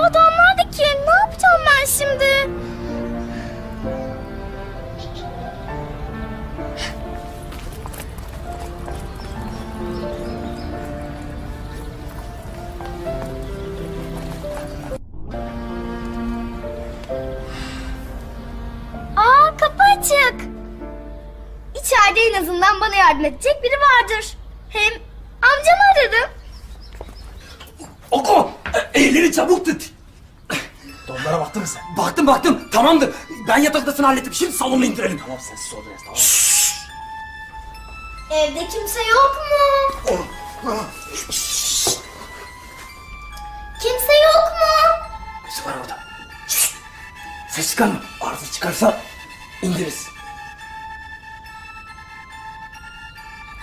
Adamlar da kim? Ne yapacağım ben şimdi? Aa kapı açık. İçeride en azından bana yardım edecek biri vardır. Hem amcamı ararım. Oku! Elleri çabuk tut. Donlara baktın mı sen? Baktım baktım tamamdır. Ben yatak odasını hallettim. Şimdi salona indirelim. Tamam sessiz ol biraz tamam. Evde kimse yok mu? Kimse yok mu? Birisi var orada. Şşt! Ses çıkarma. Arıza çıkarsa indiririz.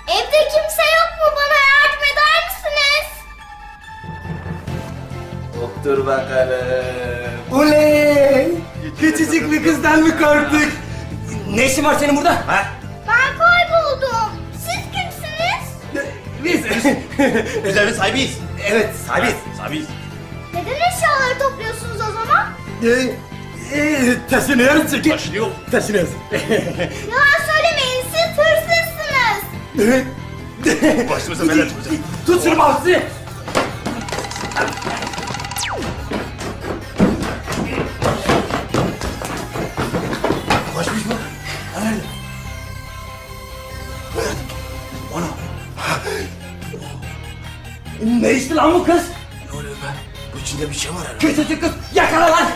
Evde kimse yok mu? Bana Doktor bakalım. Oley! Küçücük bir kızdan mı korktuk? Ne işin var senin burada? Ha? Ben kayboldum. Siz kimsiniz? Biz. Biz evin sahibiyiz. evet sahibiz. Sahibiyiz. Neden eşyaları topluyorsunuz o zaman? Ee, e, taşınıyoruz çünkü. Taşınıyor. Taşınıyoruz. Yalan söylemeyin siz hırsızsınız. Başımıza neler çıkacak? Tut şunu Mahsi. Ne içti lan bu kız? Ne oluyor be? Bu içinde bir şey var herhalde. Küçücük kız yakala lan.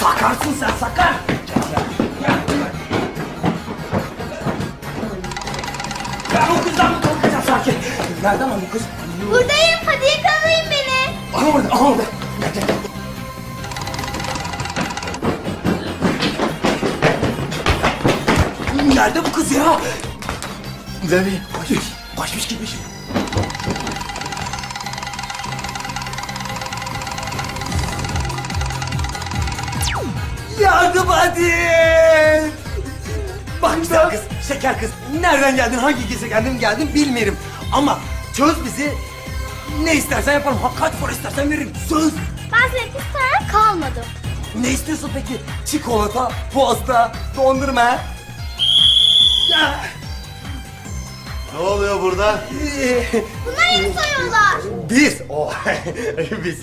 Sakarsın sen sakar. Ben o kızdan mı korkacağım sanki? Nerede lan bu kız? Buradayım hadi yakalayın beni. Aha orada, aha orada. Gel, gel, gel. Nerede bu kız ya? Levi. Kaçmış, kaçmış gitmiş. Yardım edin! Bak güzel kız, şeker kız. Nereden geldin, hangi gezegeniden geldin bilmiyorum. Ama çöz bizi. Ne istersen yaparım. Ha, kaç para istersen veririm. Söz. Ben senin isteyen kalmadım. Ne istiyorsun peki? Çikolata, posta, dondurma. Ya, Ne oluyor burada? Bunlar yeni soyuyorlar. Biz. O. Biz.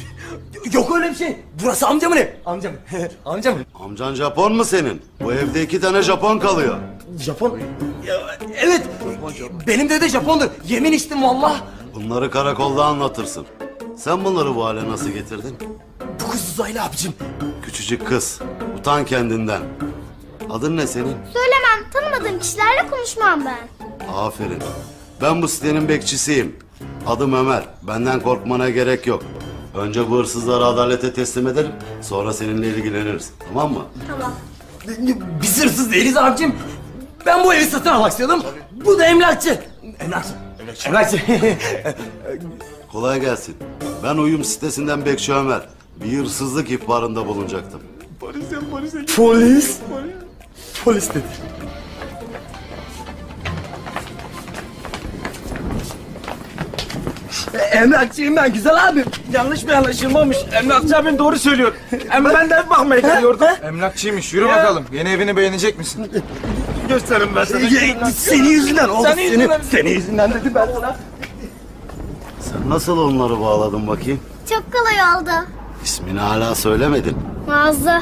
Yok öyle bir şey. Burası amcamın ev. Amcam. amcamın. Amcan Japon mu senin? Bu evde iki tane Japon kalıyor. Japon. Ya, evet. Benim dede Japondur. Yemin içtim valla. Bunları karakolda anlatırsın. Sen bunları bu hale nasıl getirdin? Bu kız uzaylı abicim. Küçücük kız. Utan kendinden. Adın ne senin? Söylemem tanımadığım kişilerle konuşmam ben. Aferin. Ben bu sitenin bekçisiyim. Adım Ömer. Benden korkmana gerek yok. Önce bu hırsızları adalete teslim edelim. Sonra seninle ilgileniriz. Tamam mı? Tamam. Biz hırsız değiliz abicim. Ben bu evi satın almak istiyordum. Bu da emlakçı. Emlakçı. Emlakçı. Kolay gelsin. Ben uyum sitesinden Bekçi Ömer. Bir hırsızlık ihbarında bulunacaktım. Polis. Polis dedi. Emlakçıyım ben güzel abi. Yanlış bir anlaşılmamış. Emlakçı abin doğru söylüyor. Hem ben de ev bakmaya geliyordum. Emlakçıymış. Yürü bakalım. Yeni evini beğenecek misin? Gösterin ben sana. Senin yüzünden oldu. Senin Senin, yüzünden. senin yüzünden dedi ben sana. Sen nasıl onları bağladın bakayım? Çok kolay oldu. İsmini hala söylemedin. Nazlı.